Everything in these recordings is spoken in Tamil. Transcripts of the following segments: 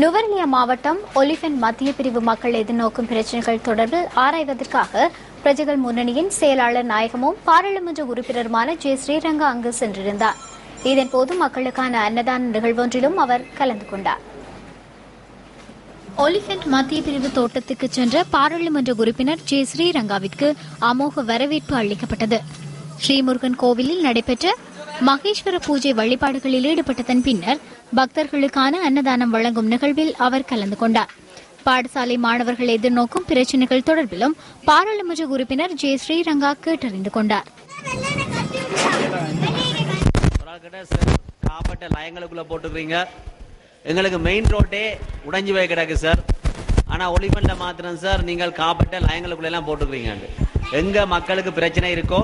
நுவரெலியா மாவட்டம் ஒலிஃபென் மத்திய பிரிவு மக்கள் எதிர்நோக்கும் பிரச்சினைகள் தொடர்பில் ஆராய்வதற்காக பிரஜைகள் முன்னணியின் செயலாளர் நாயகமும் பாராளுமன்ற உறுப்பினருமான ஜே ஸ்ரீரங்கா அங்கு சென்றிருந்தார். இதன்போது மக்களுக்கான அன்னதான நிகழ்வொன்றிலும் அவர் கலந்து கொண்டார். ஒலிஃபென்ட் மத்திய பிரிவு தோட்டத்துக்கு சென்ற பாராளுமன்ற உறுப்பினர் ஜே ஸ்ரீரங்காவிற்கு அமோக வரவேற்பு அளிக்கப்பட்டது. ஸ்ரீமுருகன் கோவிலில் நடைபெற்ற மகேஸ்வர பூஜை வழிபாடுகளில் ஈடுபட்டதன் பின்னர் பக்தர்களுக்கான அன்னதானம் வழங்கும் நிகழ்வில் அவர் கலந்து கொண்டார். பாடசாலை மாணவர்கள் எதிர்நோக்கும் பிரச்சினைகள் தொடர்பிலும் பாராளுமன்ற உறுப்பினர் ஜே ஸ்ரீரங்கா கேட்டறிந்து கொண்டார். சார் காப்பட்ட லயங்களுக்குள்ள போட்டுக்கிறீங்க. எங்களுக்கு மெயின் ரோட்டே உடைஞ்சு போய் கிடக்கு சார் ஆனா ஒளிமண்ல மாத்திரம் சார் நீங்கள் காப்பட்ட லயங்களுக்குள்ள எல்லாம் போட்டுக்கிறீங்க. எங்க மக்களுக்கு பிரச்சனை இருக்கோ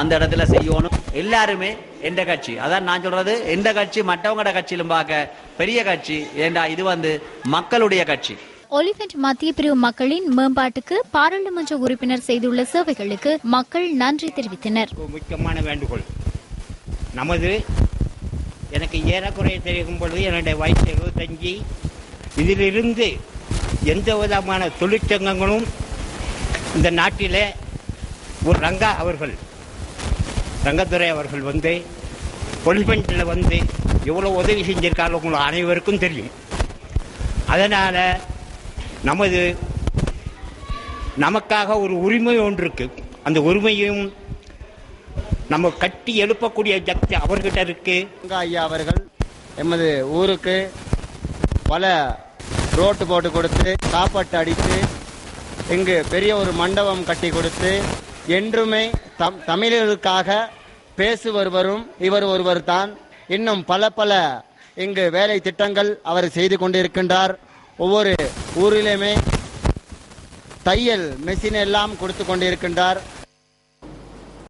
அந்த இடத்துல செய்யணும். எல்லாருமே எந்த கட்சி? அதான் நான் சொல்றது எந்த கட்சி? மற்றவங்களோட கட்சியிலும் பார்க்க. பெரிய கட்சி. ஏண்டா இது வந்து மக்களுடைய கட்சி. ஒலிஃபென்ட் மத்திய பிரிவு மக்களின் மேம்பாட்டுக்கு பாராளுமன்ற உறுப்பினர் செய்துள்ள சேவைகளுக்கு மக்கள் நன்றி தெரிவித்தனர். ஒரு முக்கியமான வேண்டுகோள். நமது எனக்கு ஏறக்குறைய தெரியும் பொழுது என்னுடைய வயசு எழுபத்தஞ்சு இதிலிருந்து எந்த விதமான தொழிற்சங்கங்களும் இந்த நாட்டிலே ஒரு ரங்கா அவர்கள் ரங்கத்துறை அவர்கள் வந்து பொலிமெண்ட்டில் வந்து எவ்வளோ உதவி செஞ்சிருக்காங்க உங்களுக்கு அனைவருக்கும் தெரியும். அதனால் நமது நமக்காக ஒரு உரிமை ஒன்று இருக்குது அந்த உரிமையும் நம்ம கட்டி எழுப்பக்கூடிய சக்தி அவர்கிட்ட இருக்குது ஐயா அவர்கள் எமது ஊருக்கு பல ரோட்டு போட்டு கொடுத்து சாப்பாட்டு அடித்து இங்கு பெரிய ஒரு மண்டபம் கட்டி கொடுத்து என்றுமே தம் தமிழர்களுக்காக பேசு வருவரும் இவர் ஒருவர் தான் இன்னும் பல பல இங்கு வேலை திட்டங்கள் அவர் செய்து கொண்டிருக்கின்றார். ஒவ்வொரு ஊரிலுமே தையல் மெஷின் எல்லாம் கொடுத்து கொண்டிருக்கின்றார்.